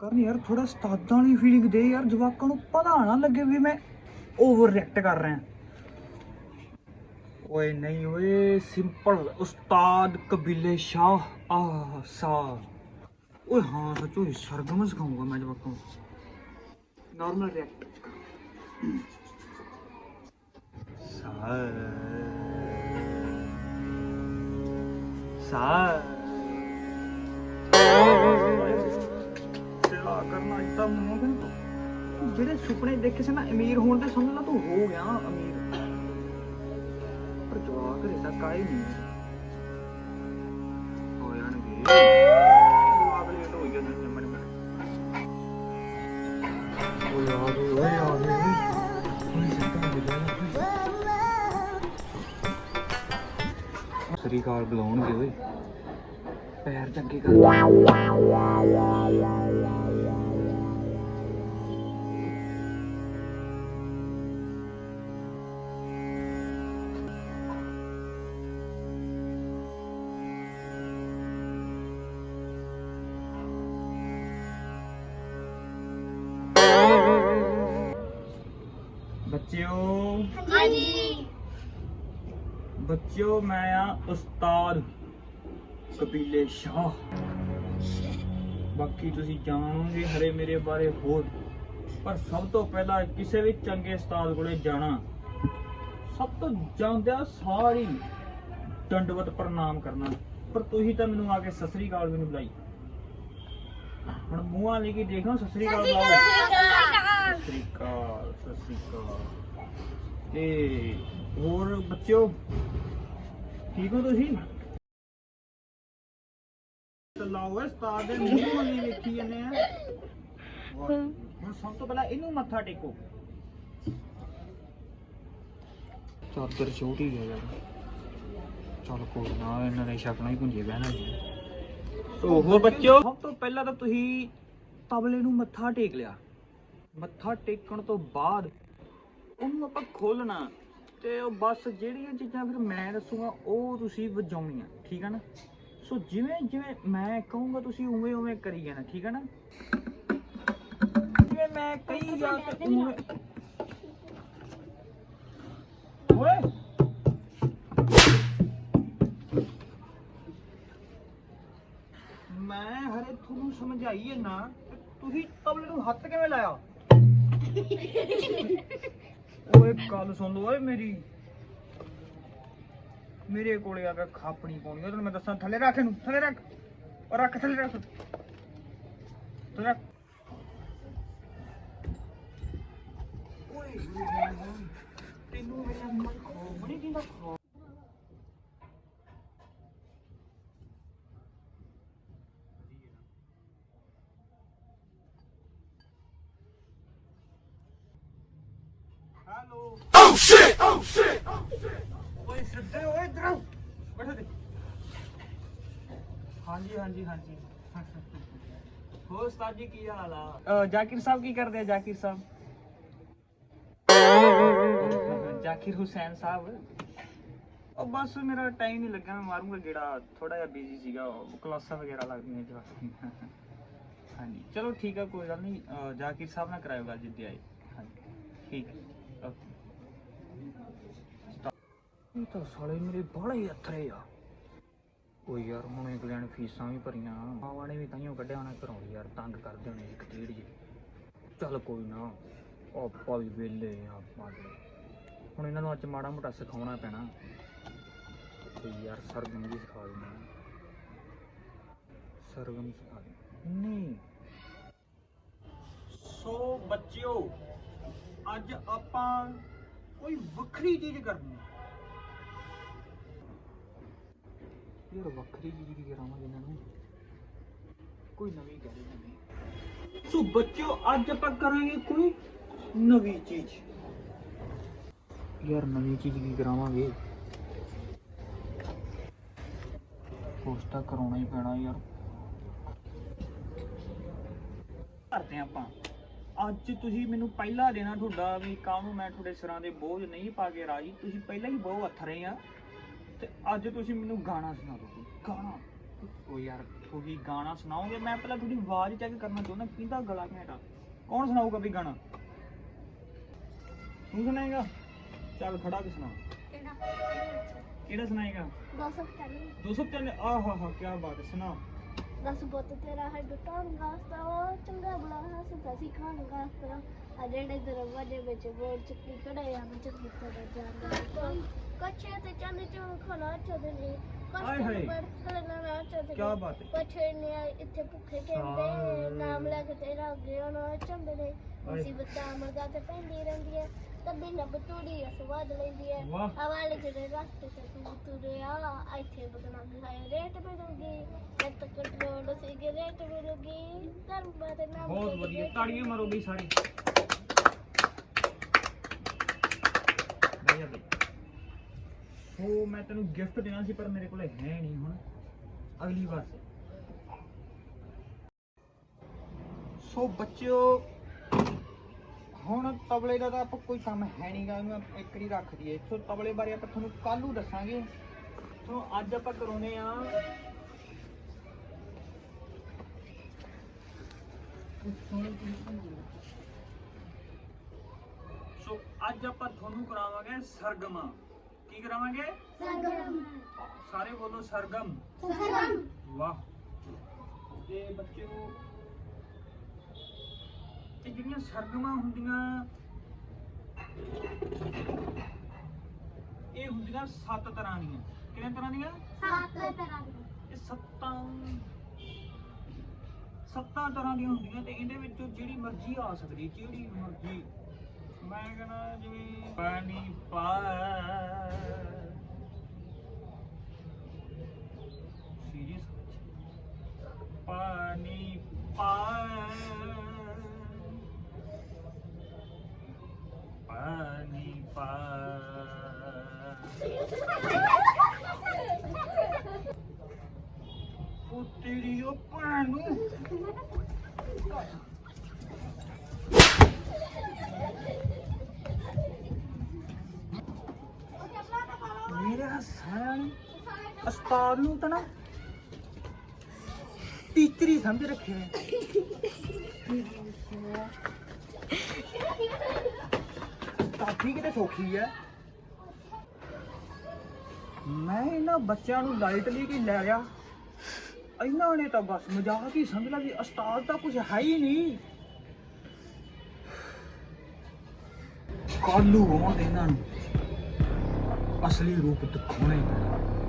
ਥੋੜਾ ਉਸਤਾਦਾਂ ਵਾਲੀ ਫੀਲਿੰਗ ਦੇ ਯਾਰ, ਜਵਾਕਾਂ ਨੂੰ ਪਤਾ ਨਾ ਲੱਗੇ ਵੀ ਮੈਂ ਓਵਰ ਰਿਐਕਟ ਕਰ ਰਿਹਾ। ਓਏ ਨਹੀਂ ਓਏ ਸਿੰਪਲ ਉਸਤਾਦ ਕਬੀਲੇ ਸ਼ਾਹ ਆ ਸਾ ਓਏ ਹਾਂ, ਸੱਚੋ ਇਹ ਸਰਗਮ ਸਿਖਾਉਂਗਾ ਮੈਂ ਜਵਾਕਾਂ ਨੂੰ। ਨਾਰਮਲ ਰਿਐਕਟ ਸਾ ਸਾ ਤੇਰਾ ਕਰਨਾ ਇਤਾ ਮੂੰਹ ਜਿਹੜੇ ਸੁਪਨੇ ਦੇਖੇ ਸੀ ਨਾ ਅਮੀਰ ਹੋਣ ਦੇ ਸਮਝ ਲਾ ਤੂੰ ਹੋ ਗਿਆ ਅਮੀਰ। ਪਰ ਜਵਾਕ ਘਰੇ ਤੱਕ ਆਏ ਨਹੀਂ। ਹੋ ਜਾਣਗੇ। ਜਵਾਕ ਲੇਟ ਹੋ ਜਾਂਦੇ ਨੇ ਮਨ ਮਨ ਓਏ ਆ ਗਏ ਓਏ ਆ ਗਏ ਓਏ ਸੱਤਾਂ ਦੇ ਸ੍ਰੀ ਅਕਾਲ ਬੁਲਾਉਣਗੇ ਓਏ। ਪੈਰ ਚੰਗੇ ਕਰ। ਬੱਚਿਓ ਮੈਂ ਆ ਉਸਤਾਦ ਕਬੀਲੇ ਸ਼ਾਹ। ਬਾਕੀ ਤੁਸੀਂ ਜਾਣੋਗੇ ਹਰੇ ਮੇਰੇ ਬਾਰੇ ਹੋਰ। ਪਰ ਸਭ ਤੋਂ ਪਹਿਲਾਂ ਕਿਸੇ ਵੀ ਚੰਗੇ ਉਸਤਾਦ ਕੋਲੇ ਜਾਣਾ ਸਭ ਤੋਂ ਜਾਂਦਿਆਂ ਸਾਰੀ ਦੰਡਵਤ ਪ੍ਰਣਾਮ ਕਰਨਾ। ਪਰ ਤੁਸੀਂ ਤਾਂ ਮੈਨੂੰ ਆ ਕੇ ਸਤਿ ਸ੍ਰੀ ਅਕਾਲ ਵੀ ਨਹੀਂ ਬੁਲਾਈ। ਹੁਣ ਮੂੰਹਾਂ ਲੈ ਕੇ ਦੇਖੋ ਸਤਿ ਸ੍ਰੀ ਅਕਾਲ ਬੁਲਾਓ। ਸਤਿ ਸ੍ਰੀ ਅਕਾਲ ਸਤਿ ਸ੍ਰੀ ਅਕਾਲ। ਤੇ ਹੋਰ ਬੱਚਿਓ ਠੀਕ ਹੋ ਤੁਸੀਂ? ਲਾਓ ਉਸਤਾਦ ਦੇ ਮੂੰਹ ਵਾਲੀ ਵੇਖੀ ਜਾਂਦੇ ਆ। ਵਾਹ। ਹੁਣ ਸਭ ਤੋਂ ਪਹਿਲਾਂ ਇਹਨੂੰ ਮੱਥਾ ਟੇਕੋ। ਚਾਦਰ ਛੋਟੀ ਹੈ ਯਾਰ। ਚਲ ਕੋਈ ਨਾ ਇਹਨਾਂ ਨੇ ਸ਼ਕਲਾਂ ਹੀ ਪੁੰਜੇ ਬਹਿਣਾ ਜੀ ਸੋ ਹੋਰ ਬੱਚਿਓ ਸਭ ਤੋਂ ਪਹਿਲਾਂ ਤਾਂ ਤੁਸੀਂ ਤਬਲੇ ਨੂੰ ਮੱਥਾ ਟੇਕ ਲਿਆ। ਮੱਥਾ ਟੇਕਣ ਤੋਂ ਬਾਅਦ ਉਹਨੂੰ ਆਪਾਂ ਖੋਲਣਾ। ਤੇ ਉਹ ਬਸ ਜਿਹੜੀਆਂ ਚੀਜ਼ਾਂ ਫਿਰ ਮੈਂ ਦੱਸੂਗਾ ਉਹ ਤੁਸੀਂ ਵਜਾਉਣੀਆਂ ਠੀਕ ਹੈ ਨਾ? ਸੋ ਜਿਵੇਂ ਜਿਵੇਂ ਮੈਂ ਕਹੂੰਗਾ ਤੁਸੀਂ ਉਵੇਂ ਉਵੇਂ ਕਰੀ ਜਾਣਾ ਠੀਕ ਹੈ ਨਾ? ਜਿਵੇਂ ਮੈਂ ਕਹੀ ਜਾ ਤੇ ਉਵੇਂ ਓਏ! ਮੈਂ ਹਰੇ ਤੁਹਾਨੂੰ ਸਮਝਾਈਏ ਨਾ ਤੇ ਤੁਸੀਂ ਤਬਲੇ ਨੂੰ ਹੱਥ ਕਿਵੇਂ ਲਾਇਆ? ਓਏ ਗੱਲ ਸੁਣ ਲਓ, ਓਏ ਮੇਰੀ। ਮੇਰੇ ਕੋਲੇ ਆ ਕੇ ਖਾਪਣੀ ਪਾਉਣੀ ਆ, ਤੈਨੂੰ ਮੈਂ ਦੱਸਾਂ, ਥੱਲੇ ਰੱਖ ਇਹਨੂੰ, ਥੱਲੇ ਰੱਖ। ਔਰ ਰੱਖ, ਥੱਲੇ ਰੱਖ। ਥੱਲੇ ਰੱਖ। ਓਏ ਹੋਏ ਹੋਏ ਹੋਏ। ਤੈਨੂੰ ਮੇਰਾ ਮਨ ਖੋ ਬਣੀ ਕਿੰਦਾ ਖੋ hello oh shit oh shit ਓਏ ਸਿੱਧੇ ਓਏ ਇਧਰ ਆਓ ਬੈਠੋ ਤੇ ਹਾਂਜੀ ਹਾਂਜੀ ਹਾਂਜੀ ਹੋਰ ਉਸਤਾਦ ਜੀ ਕੀ ਹਾਲ ਆ ਜਾਕਿਰ ਸਾਹਿਬ ਕੀ ਕਰਦੇ ਆ ਜਾਕਿਰ ਸਾਹਿਬ ਜਾਕਿਰ ਹੁਸੈਨ ਸਾਹਿਬ ਉਹ ਬਸ ਮੇਰਾ ਟਾਈਮ ਨਹੀਂ ਲੱਗਾ ਮੈਂ ਮਾਰੂੰਗਾ ਗੇੜਾ ਥੋੜਾ ਜਿਹਾ ਬਿਜ਼ੀ ਸੀਗਾ ਉਹ ਕਲਾਸਾਂ ਵਗੈਰਾ ਲੱਗਦੀਆਂ ਜਵਾਕਾਂ ਦੀਆਂ। ਹਾਂਜੀ ਚਲੋ ਠੀਕ ਆ ਕੋਈ ਗੱਲ ਨਹੀਂ ਅਹ ਜਾਕਿਰ ਸਾਹਿਬ ਨਾਲ ਕਰਾਇਓ ਗੱਲ ਜਿੱਦੇ ਆਏ ਹਾਂਜੀ ਠੀਕ ਹੈ ਇਹ ਤਾਂ ਸਾਲੇ ਮੇਰੇ ਬਾਹਲੇ ਅਥਰੇ ਆ। ਓਏ ਯਾਰ, ਹੁਣ ਇੰਗਲੈਂਡ ਫੀਸਾਂ ਵੀ ਭਰੀਆਂ। ਮਾਵਾਂ ਨੇ ਵੀ ਤਾਈਓ ਕੱਢਿਆ ਹੋਣਾ ਘਰੋਂ, ਯਾਰ ਤੰਗ ਕਰਦੇ ਹੋਣੇ ਇੱਕ ਡੇਢ ਜੀ ਚੱਲ ਕੋਈ ਨਾ, ਆਪਾਂ ਵੀ ਵਿਹਲੇ ਆ, ਆਪਾਂ ਤੇ। ਹੁਣ ਇਹਨਾਂ ਨੂੰ ਅੱਜ ਮਾੜਾ ਮੋਟਾ ਸਿਖਾਉਣਾ ਪੈਣਾ। ਤੇ ਯਾਰ ਸਰਗਮ ਵੀ ਸਿਖਾ ਦੇਣਾ ਸਰਗਮ ਸਿਖਾ ਦੇ। ਨਹੀਂ। ਸੋ ਬੱਚਿਓ, ਅੱਜ ਆਪਾਂ ਕੋਈ ਵੱਖਰੀ ਚੀਜ਼ ਕਰਨੀ ਹੈ ਯਾਰ ਵੱਖਰੀ ਚੀਜ਼ ਕੀ ਕਰਾਵਾਂਗੇ ਇਹਨਾਂ ਨੂੰ। ਕੋਈ ਨਵੀਂ ਕਰੇ ਨਵੀਂ ਸੋ ਬੱਚਿਓ, ਅੱਜ ਆਪਾਂ ਕਰਾਂਗੇ ਕੋਈ ਨਵੀਂ ਚੀਜ਼। ਯਾਰ ਨਵੀਂ ਚੀਜ਼ ਕੀ ਕਰਾਵਾਂਗੇ? ਕੁਛ ਤਾਂ ਕਰਾਉਣਾ ਹੀ ਪੈਣਾ ਯਾਰ। ਕਰਦੇ ਆਪਾਂ। ਅੱਜ ਤੁਸੀਂ ਮੈਨੂੰ ਪਹਿਲਾਂ ਦੇਣਾ ਤੁਹਾਡਾ ਵੀ ਕੰਮ ਨੂੰ ਮੈਂ ਤੁਹਾਡੇ ਸਿਰਾਂ ਦੇ ਬੋਝ ਨਹੀਂ ਪਾ ਕੇ ਰਾਜੀ। ਤੁਸੀਂ ਪਹਿਲਾਂ ਹੀ ਬਹੁਤ ਅਥਰੇ ਆ। ਤੇ ਅੱਜ ਤੁਸੀਂ ਮੈਨੂੰ ਗਾਣਾ ਸੁਣਾ ਦਿਓ ਗਾਣਾ? ਉਹ ਯਾਰ ਗਈ ਗਾਣਾ ਸੁਣਾਓਗੇ? ਮੈਂ ਪਹਿਲਾਂ ਤੁਹਾਡੀ ਆਵਾਜ਼ ਚੈੱਕ ਕਰਨਾ ਚਾਹੁੰਦਾ ਕਿਹਦਾ ਗਲਾ ਘੈਂਟਾ ਕੌਣ ਸੁਣਾਊਗਾ ਵੀ ਗਾਣਾ? ਤੂੰ ਸੁਣਾਏਗਾ ਚੱਲ ਖੜਾ ਕੇ ਸੁਣਾ। ਕਿਹੜਾ? ਸੁਣਾਏਗਾ? 295 ਆਹ ਹਾ ਹਾ ਕੀ ਬਾਤ ਹੈ ਸੁਣਾ। ਦਸ ਬੁੱਤ ਤੇਰਾ ਹੈ ਡਟਾਂਗਾ ਸਤਾ ਚੰਗਾ ਬਲਾ ਹੱਸਦਾ ਸੀ ਖਾਂਗਾ ਸਤਾ ਆ ਜਿਹੜੇ ਦਰਵਾਜ਼ੇ ਵਿੱਚ ਬੋੜ ਚੱਕੀ ਖੜੇ ਆ ਮੈਂ ਚੱਕੀ ਤੇਰਾ ਜਾਂਦਾ ਕੱਛੇ ਤੇ ਚੰਨ ਚੋਂ ਖਣਾ ਚੋਦਨੇ ਹਾਏ ਹਾਏ। ਕੱਛੇ ਪਰ ਖੜਨਾ ਨਾ ਚੋਦਨੇ ਕੀ ਬਾਤ ਹੈ ਕੱਛੇ ਨੇ ਇੱਥੇ ਭੁੱਖੇ ਕਹਿੰਦੇ ਨਾਮ ਲੈ ਕੇ ਤੇਰਾ ਅੱਗੇ ਆਉਣਾ ਚੰਦਨੇ ਮੁਸੀਬਤਾਂ ਮਰਦਾ ਤੇ ਪੈਂਦੀ ਰਹਿੰਦੀ ਹੈ ਤੱਬੀ ਨਾ ਬਤੂੜੀ ਸਵਾਦ ਲੈਂਦੀ ਹੈ ਵਾਹ ਹਵਾਲੇ ਜਿਹੜੇ ਰਸਤੇ ਤੇ ਤੂੰ ਤੁਰਿਆ ਇੱਥੇ ਬਦਨਾਮੀ ਹੈ ਰੇਟ ਮਿਲੂਗੀ ਜਦ ਤੱਕ ਕੰਟਰੋਲ ਸਿਗਰਟ ਮਿਲੂਗੀ ਧਰਮ ਦੇ ਨਾਮ ਬਹੁਤ ਤੇ ਵਧੀਆ ਰੇਟ ਤਾੜੀਆਂ ਮਾਰੋ ਬਈ ਸਾਰੇ ਬਈਆ ਬਈ ਉਹ ਮੈਂ ਤੈਨੂੰ ਗਿਫਟ ਦੇਣਾ ਸੀ, ਪਰ ਮੇਰੇ ਕੋਲ ਹੈ ਨਹੀਂ ਹੁਣ। ਅਗਲੀ ਵਾਰ ਸੋ। ਬੱਚਿਓ, ਹੁਣ ਤਬਲੇ ਦਾ ਤਾਂ ਆਪਾਂ ਕੋਈ ਕੰਮ ਹੈ ਨਹੀਂਗਾ, ਇਹਨੂੰ ਇੱਕ ਹੀ ਰੱਖ ਦਈਏ। ਸੋ ਤਬਲੇ ਬਾਰੇ ਆਪਾਂ ਤੁਹਾਨੂੰ ਕੱਲ ਨੂੰ ਦੱਸਾਂਗੇ। ਸੋ ਅੱਜ ਆਪਾਂ ਕਰਾਉਨੇ ਆ ਸੋ ਅੱਜ ਆਪਾਂ ਤੁਹਾਨੂੰ ਕਰਾਵਾਂਗੇ ਸਰਗਮਾ। ਕੀ ਕਰਾਵਾਂਗੇ? ਸੰਗਮ ਸਾਰੇ ਬੋਲੋ ਸਰਗਮ ਸੰਗਮ ਵਾਹ। ਤੇ ਬੱਚਿਓ ਇਹ ਜਿਹੜੀਆਂ ਸਰਗਮਾਂ ਹੁੰਦੀਆਂ ਇਹ ਹੁੰਦੀਆਂ ਸੱਤ ਤਰ੍ਹਾਂ ਦੀਆਂ। ਕਿੰਨੇ ਤਰ੍ਹਾਂ ਦੀਆਂ? ਸੱਤ ਤਰ੍ਹਾਂ ਦੇ ਇਹ ਸੱਤਾਂ ਸੱਤਾਂ ਤਰ੍ਹਾਂ ਦੀਆਂ ਹੁੰਦੀਆਂ ਤੇ ਇਹਦੇ ਵਿੱਚੋਂ ਜਿਹੜੀ ਮਰਜ਼ੀ ਆ ਸਕਦੀ ਜਿਹੜੀ ਮਰਜ਼ੀ ਮੈਂ ਕਹਿੰਦਾ ਜਿਵੇਂ ਪਾਣੀ ਪਾ ਸੀਰੀਅਸ ਪਾਣੀ ਪਾ ਪਾਣੀ ਪਾ ਉਹ ਤੇਰੀ ਉਹ ਭੈਣ ਨੂੰ ਮੇਰਾ ਸਾਇਆ ਨੇ ਉਸਤਾਦ ਨੂੰ ਤਾਂ ਨਾ ਟੀਚਰ ਹੀ ਸਮਝ ਰੱਖਿਆ ਹੈ। ਕਾਫੀ ਕਿਤੇ ਸੌਖੀ ਹੈ। ਮੈਂ ਇਹਨਾਂ ਬੱਚਿਆਂ ਨੂੰ ਲਾਈਟਲੀ ਕੀ ਲੈ ਲਿਆ ਇਹਨਾਂ ਨੇ ਤਾਂ ਬਸ ਮਜ਼ਾਕ ਹੀ ਸਮਝ ਲਿਆ ਵੀ ਉਸਤਾਦ ਤਾਂ ਕੁਝ ਹੈ ਹੀ ਨਹੀਂ। ਕਾਲੂ ਹੋਣ ਇਹਨਾਂ ਨੂੰ। ਅਸਲੀ ਰੂਪ ਦਿਖਾਉਣਾ ਹੀ ਪੈਣਾ